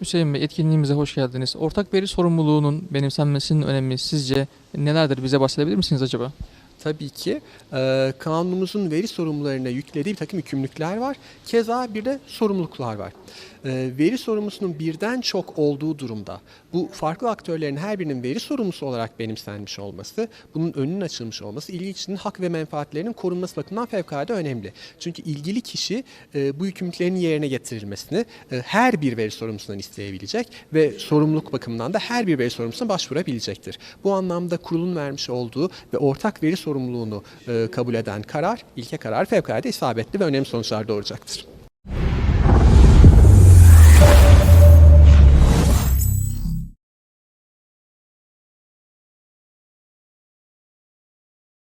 Hüseyin Bey etkinliğimize hoş geldiniz. Ortak veri sorumluluğunun benimsenmesinin önemi sizce nelerdir? Bize bahsedebilir misiniz acaba? Tabii ki e, kanunumuzun veri sorumlularına yüklediği bir takım yükümlülükler var. Keza bir de sorumluluklar var. E, veri sorumlusunun birden çok olduğu durumda bu farklı aktörlerin her birinin veri sorumlusu olarak benimsenmiş olması, bunun önünün açılmış olması ilgili hak ve menfaatlerinin korunması bakımından fevkalade önemli. Çünkü ilgili kişi e, bu yükümlülüklerin yerine getirilmesini e, her bir veri sorumlusundan isteyebilecek ve sorumluluk bakımından da her bir veri sorumlusuna başvurabilecektir. Bu anlamda kurulun vermiş olduğu ve ortak veri sorumluluğunu e, kabul eden karar, ilke karar fevkalade isabetli ve önemli sonuçlar doğuracaktır.